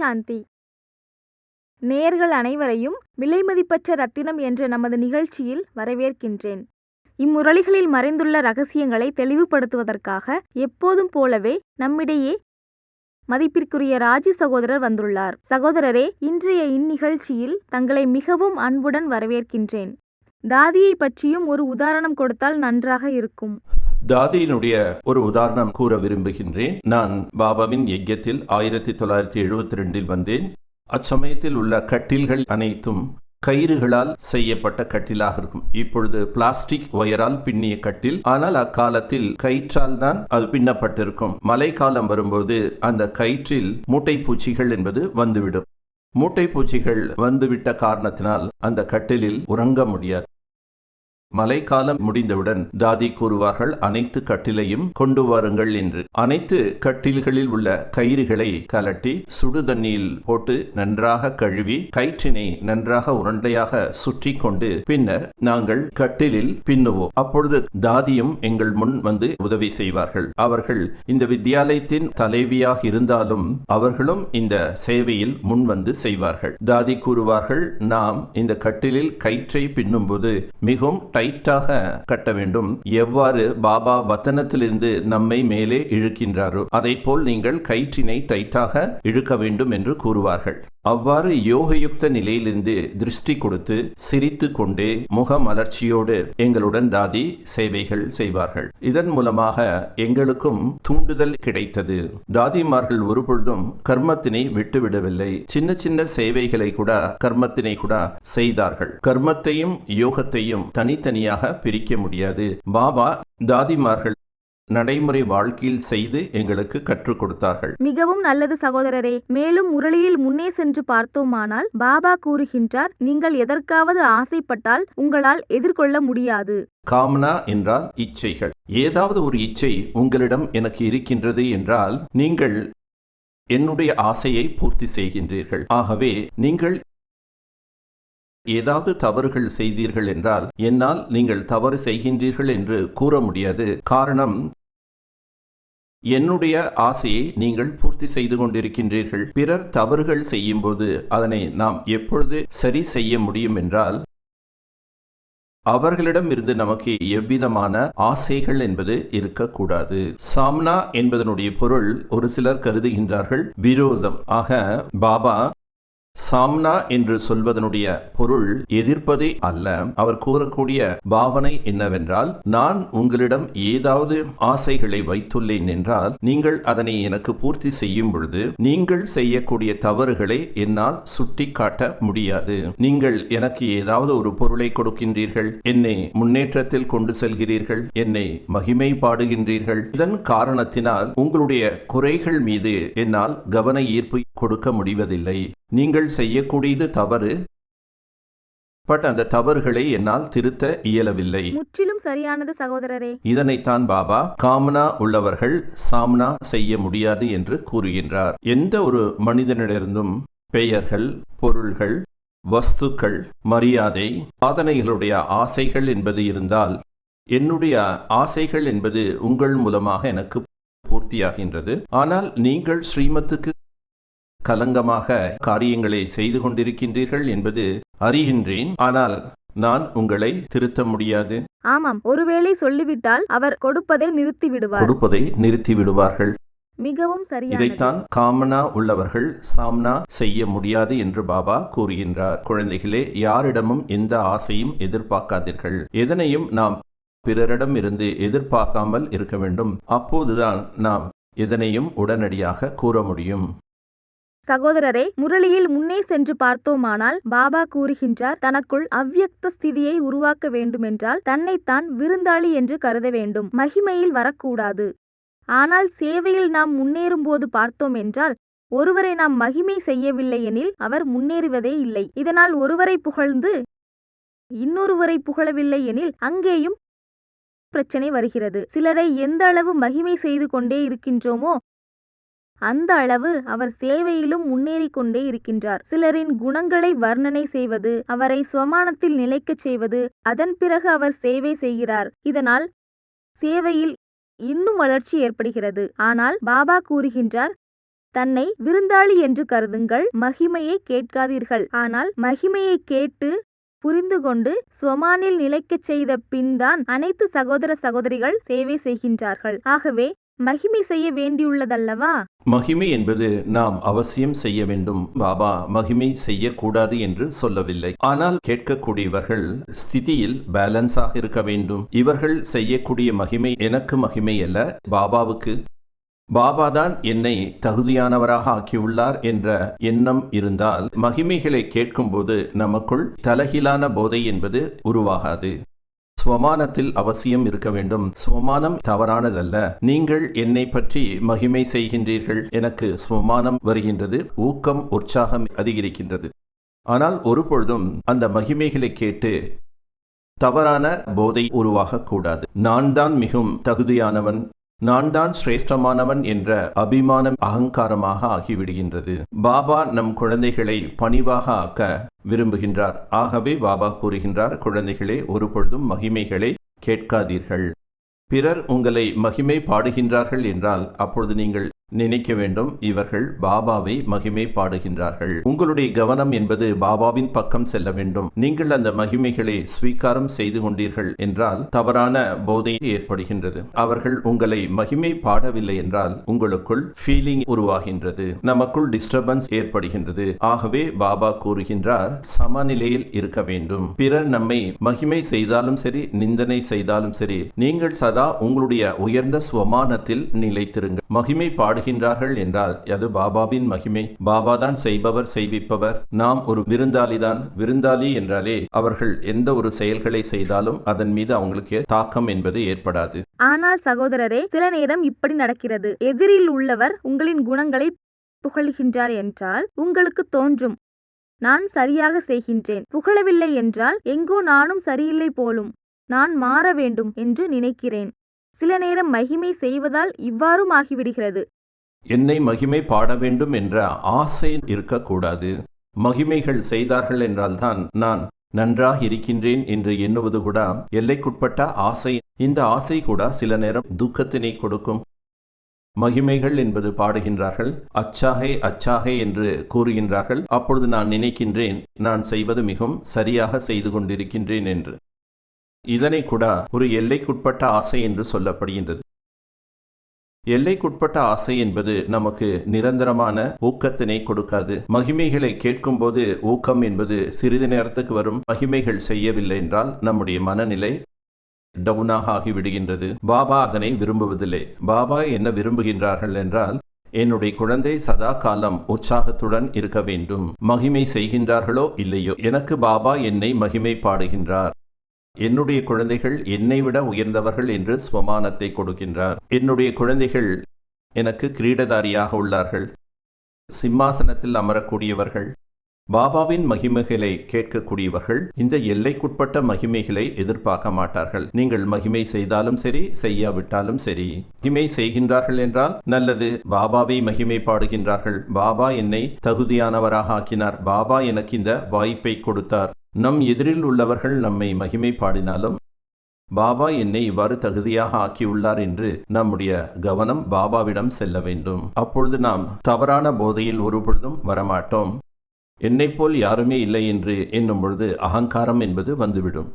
சாந்தி. நேர்கள் அனைவரையும் விலைமதிப்பற்ற ரத்தினம் என்ற நமது நிகழ்ச்சியில் வரவேற்கின்றேன். இம்முரளிகளில் மறைந்துள்ள ரகசியங்களை தெளிவுபடுத்துவதற்காக எப்போதும் போலவே நம்மிடையே மதிப்பிற்குரிய ராஜி சகோதரர் வந்துள்ளார். சகோதரரே இன்றைய இந்நிகழ்ச்சியில் தங்களை மிகவும் அன்புடன் வரவேற்கின்றேன். தாதியை பற்றியும் ஒரு உதாரணம் கொடுத்தால் நன்றாக இருக்கும். தாதியினுடைய ஒரு உதாரணம் கூற விரும்புகின்றேன். நான் பாபாவின் யஜ்யத்தில் ஆயிரத்தி தொள்ளாயிரத்தி எழுபத்தி ரெண்டில் வந்தேன். அச்சமயத்தில் உள்ள கட்டில்கள் அனைத்தும் கயிறுகளால் செய்யப்பட்ட கட்டிலாக இருக்கும். இப்பொழுது பிளாஸ்டிக் ஒயரால் பின்னிய கட்டில். ஆனால் அக்காலத்தில் கயிற்றால் தான் அது பின்னப்பட்டிருக்கும். மழைக்காலம் வரும்போது அந்த கயிற்றில் மூட்டை பூச்சிகள் என்பது வந்துவிடும். மூட்டை பூச்சிகள் வந்துவிட்ட காரணத்தினால் அந்த கட்டிலில் உறங்க முடியாது. மழைக்காலம் முடிந்தவுடன் தாதி கூறுவார்கள் அனைத்து கட்டிலையும் கொண்டு வாருங்கள் என்று. அனைத்து கட்டில்களில் உள்ள கயிறுகளை கலட்டி சுடு தண்ணியில் போட்டு நன்றாக கழுவி கயிற்றினை நன்றாக உருண்டையாக சுற்றி கொண்டு பின்னர் நாங்கள் கட்டிலில் பின்னுவோம். அப்பொழுது தாதியும் எங்கள் முன் வந்து உதவி செய்வார்கள். அவர்கள் இந்த வித்தியாலயத்தின் தலைவியாக இருந்தாலும் அவர்களும் இந்த சேவையில் முன் வந்து செய்வார்கள். தாதி கூறுவார்கள் நாம் இந்த கட்டிலில் கயிற்றை பின்னும்போது மிகவும் டைட்டாக கட்ட வேண்டும். எவ்வாறு பாபா வத்தனத்திலிருந்து நம்மை மேலே இழுக்கின்றாரோ அதை போல் நீங்கள் கயிற்றினை டைட்டாக இழுக்க வேண்டும் என்று கூறுவார்கள். அவ்வாறு யோகயுக்த நிலையிலிருந்து திருஷ்டி கொடுத்து சிரித்து கொண்டே முக மலர்ச்சியோடு எங்களுடன் தாதி சேவைகள் செய்வார்கள். இதன் மூலமாக எங்களுக்கும் தூண்டுதல் கிடைத்தது. தாதிமார்கள் ஒருபொழுதும் கர்மத்தினை விட்டுவிடவில்லை. சின்ன சின்ன சேவைகளை கூட கர்மத்தினை கூட செய்தார்கள். கர்மத்தையும் யோகத்தையும் தனித்தனியாக பிரிக்க முடியாது. பாபா தாதிமார்கள் நடைமுறை வாழ்க்கையில் செய்து எங்களுக்கு கற்றுக் கொடுத்தார்கள். மிகவும் நல்லது சகோதரரே மேலும் முரளியில் முன்னே சென்று பார்த்தோமானால் பாபா கூறுகின்றார் நீங்கள் எதற்காவது ஆசைப்பட்டால் உங்களால் எதிர்கொள்ள முடியாது. காமனா என்றால் இச்சைகள். ஏதாவது ஒரு இச்சை உங்களிடம் எனக்கு இருக்கின்றது என்றால் நீங்கள் என்னுடைய ஆசையை பூர்த்தி செய்கின்றீர்கள். ஆகவே நீங்கள் ஏதாவது தவறுகள் செய்தீர்கள் என்றால் என்னால் நீங்கள் தவறு செய்கின்றீர்கள் என்று கூற முடியாது. காரணம் என்னுடைய ஆசையை நீங்கள் பூர்த்தி செய்து கொண்டிருக்கின்றீர்கள். பிறர் தவறுகள் செய்யும்போது அதனை நாம் எப்பொழுது சரி செய்ய முடியும் என்றால் அவர்களிடம் இருந்து நமக்கு எவ்விதமான ஆசைகள் என்பது இருக்கக்கூடாது. சாம்னா என்பதனுடைய பொருள் ஒரு சிலர் கருதுகின்றார்கள். விரோதம். ஆக பாபா சாம்னா என்று சொல்வதனுடைய பொருள் எதிர்ப்பதே அல்ல. அவர் கூறக்கூடிய பாவனை என்னவென்றால் நான் உங்களிடம் ஏதாவது ஆசைகளை வைத்துள்ளேன் என்றால் நீங்கள் அதனை எனக்கு பூர்த்தி செய்யும் பொழுது நீங்கள் செய்யக்கூடிய தவறுகளை என்னால் சுட்டி காட்ட முடியாது. நீங்கள் எனக்கு ஏதாவது ஒரு பொருளை கொடுக்கின்றீர்கள் என்னை முன்னேற்றத்தில் கொண்டு செல்கிறீர்கள் என்னை மகிமை பாடுகின்றீர்கள். இதன் காரணத்தினால் உங்களுடைய குறைகள் மீது என்னால் கவன ஈர்ப்பு கொடுக்க முடிவதில்லை. நீங்கள் செய்யக்கூடியது தவறு. பட் அந்த தவறுகளை என்னால் திருத்த இயலவில்லை. முற்றிலும் சரியானது சகோதரரே. இதனைத்தான் பாபா காமனா உள்ளவர்கள் சாம்னா செய்ய முடியாது என்று கூறுகின்றார். எந்த ஒரு மனிதனிடமிருந்தும் பெயர்கள் பொருள்கள் வஸ்துக்கள் மரியாதை சாதனைகளுடைய ஆசைகள் என்பது இருந்தால் என்னுடைய ஆசைகள் என்பது உங்கள் மூலமாக எனக்கு பூர்த்தியாகின்றது. ஆனால் நீங்கள் ஸ்ரீமத்துக்கு கலங்கமாக காரியங்களை செய்து கொண்டிருக்கின்றீர்கள் என்பது அறிகின்றேன். ஆனால் நான் உங்களை திருத்த முடியாது. ஆமாம் ஒருவேளை சொல்லிவிட்டால் அவர் கொடுப்பதை நிறுத்தி விடுவார் கொடுப்பதை நிறுத்தி விடுவார்கள் மிகவும் சரியானது. இதைத்தான் காமனா உள்ளவர்கள் சாம்னா செய்ய முடியாது என்று பாபா கூறுகின்றார். குழந்தைகளே யாரிடமும் எந்த ஆசையும் எதிர்பார்க்காதீர்கள். எதனையும் நாம் பிறரிடம் இருந்து எதிர்பார்க்காமல் இருக்க வேண்டும். அப்போதுதான் நாம் எதனையும் உடனடியாக கூற முடியும். சகோதரரே முரளியில் முன்னே சென்று பார்த்தோமானால் பாபா கூறுகின்றார் தனக்குள் அவ்யக்த ஸ்திதியை உருவாக்க வேண்டுமென்றால் தன்னைத்தான் விருந்தாளி என்று கருத வேண்டும் மகிமையில் வரக்கூடாது. ஆனால் சேவையில் நாம் முன்னேறும்போது பார்த்தோம் என்றால் ஒருவரை நாம் மகிமை செய்யவில்லை எனில் அவர் முன்னேறுவதே இல்லை. இதனால் ஒருவரை புகழ்ந்து இன்னொருவரை புகழவில்லை எனில் அங்கேயும் பிரச்சனை வருகிறது. சிலரை எந்த அளவு மகிமை செய்து கொண்டே இருக்கின்றோமோ அந்த அளவு அவர் சேவையிலும் முன்னேறி கொண்டே இருக்கின்றார். சிலரின் குணங்களை வர்ணனை செய்வது அவரை சுவமானத்தில் நிலைக்கச் செய்வது அதன் பிறகு அவர் சேவை செய்கிறார். இதனால் சேவையில் இன்னும் வளர்ச்சி ஏற்படுகிறது. ஆனால் பாபா கூறுகின்றார் தன்னை விருந்தாளி என்று கருதுங்கள் மகிமையை கேட்காதீர்கள். ஆனால் மகிமையை கேட்டு புரிந்து கொண்டு ஸ்வமானில் நிலைக்கச் செய்த பின்தான் அனைத்து சகோதர சகோதரிகள் சேவை செய்கின்றார்கள். ஆகவே மகிமை செய்ய வேண்டியுள்ளதல்லவா? மகிமை என்பது நாம் அவசியம் செய்ய வேண்டும். பாபா மகிமை செய்யக்கூடாது என்று சொல்லவில்லை. ஆனால் கேட்கக்கூடியவர்கள் ஸ்திதியில் பேலன்ஸாக இருக்க வேண்டும். இவர்கள் செய்யக்கூடிய மகிமை எனக்கு மகிமை அல்ல பாபாவுக்கு. பாபாதான் என்னை தகுதியானவராக ஆக்கியுள்ளார் என்ற எண்ணம் இருந்தால் மகிமைகளை கேட்கும்போது நமக்குள் தலகிலான போதை என்பது உருவாகாது. ஸ்வமானத்தில் அவசியம் இருக்க வேண்டும். ஸ்வமானம் தவறானதல்ல. நீங்கள் என்னை பற்றி மகிமை செய்கின்றீர்கள். எனக்கு ஸ்வமானம் வருகின்றது. ஊக்கம் உற்சாகம் அதிகரிக்கின்றது. ஆனால் ஒருபொழுதும் அந்த மகிமைகளை கேட்டு தவறான போதை உருவாகக்கூடாது. நான் தான் மிகவும் தகுதியானவன். நான் தான் சிரேஷ்டமானவன் என்ற அபிமானம் அகங்காரமாக ஆகிவிடுகின்றது. பாபா நம் குழந்தைகளை பணிவாக ஆக்க விரும்புகின்றார். ஆகவே பாபா கூறுகின்றார் குழந்தைகளே ஒரு பொழுதும் மகிமைகளை கேட்காதீர்கள். பிறர் உங்களை மகிமை பாடுகின்றார்கள் என்றால் அப்பொழுது நீங்கள் நினைக்க வேண்டும். இவர்கள் பாபாவை மகிமை பாடுகின்றார்கள். உங்களுடைய கவனம் என்பது பாபாவின் பக்கம் செல்ல வேண்டும். நீங்கள் அந்த மகிமைகளை ஸ்வீகாரம் செய்து கொண்டீர்கள் என்றால் தவறான போதை ஏற்படுகின்றது. அவர்கள் உங்களை மகிமை பாடவில்லை என்றால் உங்களுக்குள் ஃபீலிங் உருவாகின்றது. நமக்குள் டிஸ்டர்பன்ஸ் ஏற்படுகின்றது. ஆகவே பாபா கூறுகின்றார் சமநிலையில் இருக்க வேண்டும். பிறர் நம்மை மகிமை செய்தாலும் சரி நிந்தனை செய்தாலும் சரி நீங்கள் சதா உங்களுடைய உயர்ந்த ஸ்வமானத்தில் நிலைத்திருங்கள். மகிமை பாடுகின்றார்கள் என்றால் அது பாபாவின் மகிமை. பாபா தான் செய்பவர் செய்விப்பவர். நாம் ஒரு விருந்தாளிதான். விருந்தாளி என்றாலே அவர்கள் எந்த ஒரு செயல்களை செய்தாலும் அதன் மீது அவங்களுக்கு தாக்கம் என்பது ஏற்படாது. ஆனால் சகோதரரே சில நேரம் இப்படி நடக்கிறது. எதிரில் உள்ளவர் உங்களின் குணங்களை புகழ்கின்றார் என்றால் உங்களுக்கு தோன்றும். நான் சரியாக செய்கின்றேன். புகழவில்லை என்றால் எங்கோ நானும் சரியில்லை போலும். நான் மாற வேண்டும் என்று நினைக்கிறேன். சில நேரம் மகிமை செய்வதால் இவ்வாறும் ஆகிவிடுகிறது. என்னை மகிமை பாட வேண்டும் என்ற ஆசை இருக்கக்கூடாது. மகிமைகள் செய்தார்கள் என்றால்தான் நான் நன்றாக இருக்கின்றேன் என்று எண்ணுவது கூட எல்லைக்குட்பட்ட ஆசை. இந்த ஆசை கூட சில நேரம் துக்கத்தினை கொடுக்கும். மகிமைகள் என்பது பாடுகின்றார்கள். அச்சாகே அச்சாகே என்று கூறுகின்றார்கள். அப்பொழுது நான் நினைக்கின்றேன் நான் செய்வது மிகவும் சரியாக செய்து கொண்டிருக்கின்றேன் என்று. இதனை கூட ஒரு எல்லைக்குட்பட்ட ஆசை என்று சொல்லப்படுகின்றது. எல்லைக்குட்பட்ட ஆசை என்பது நமக்கு நிரந்தரமான ஊக்கத்தினை கொடுக்காது. மகிமைகளை கேட்கும்போது ஊக்கம் என்பது சிறிது நேரத்துக்கு வரும். மகிமைகள் செய்யவில்லை என்றால் நம்முடைய மனநிலை டவுனாக ஆகிவிடுகின்றது. பாபா அதனை விரும்புவதில்லை. பாபா என்ன விரும்புகின்றார்கள் என்றால் என்னுடைய குழந்தை சதா காலம் உற்சாகத்துடன் இருக்க வேண்டும். மகிமை செய்கின்றார்களோ இல்லையோ? எனக்கு பாபா என்னை மகிமை பாடுகின்றார். என்னுடைய குழந்தைகள் என்னை விட உயர்ந்தவர்கள் என்று ஸ்வமானத்தை கொடுக்கின்றார். என்னுடைய குழந்தைகள் எனக்கு கிரீடதாரியாக உள்ளார்கள். சிம்மாசனத்தில் அமரக்கூடியவர்கள் பாபாவின் மகிமைகளை கேட்கக்கூடியவர்கள் இந்த எல்லைக்குட்பட்ட மகிமைகளை எதிர்பார்க்க மாட்டார்கள். நீங்கள் மகிமை செய்தாலும் சரி செய்யாவிட்டாலும் சரி. மகிமை செய்கின்றார்கள் என்றால் நல்லது. பாபாவை மகிமை பாடுகின்றார்கள். பாபா என்னை தகுதியானவராக ஆக்கினார். பாபா எனக்கு இந்த வாய்ப்பை கொடுத்தார். நம் எதிரில் உள்ளவர்கள் நம்மை மகிமை பாடினாலும் பாபா என்னை இவ்வாறு தகுதியாக ஆக்கியுள்ளார் என்று நம்முடைய கவனம் பாபாவிடம் செல்ல வேண்டும். அப்பொழுது நாம் தவறான போதையில் ஒருபொழுதும் வரமாட்டோம். என்னைப் போல் யாருமே இல்லை என்று எண்ணும் பொழுது அகங்காரம் என்பது வந்துவிடும்.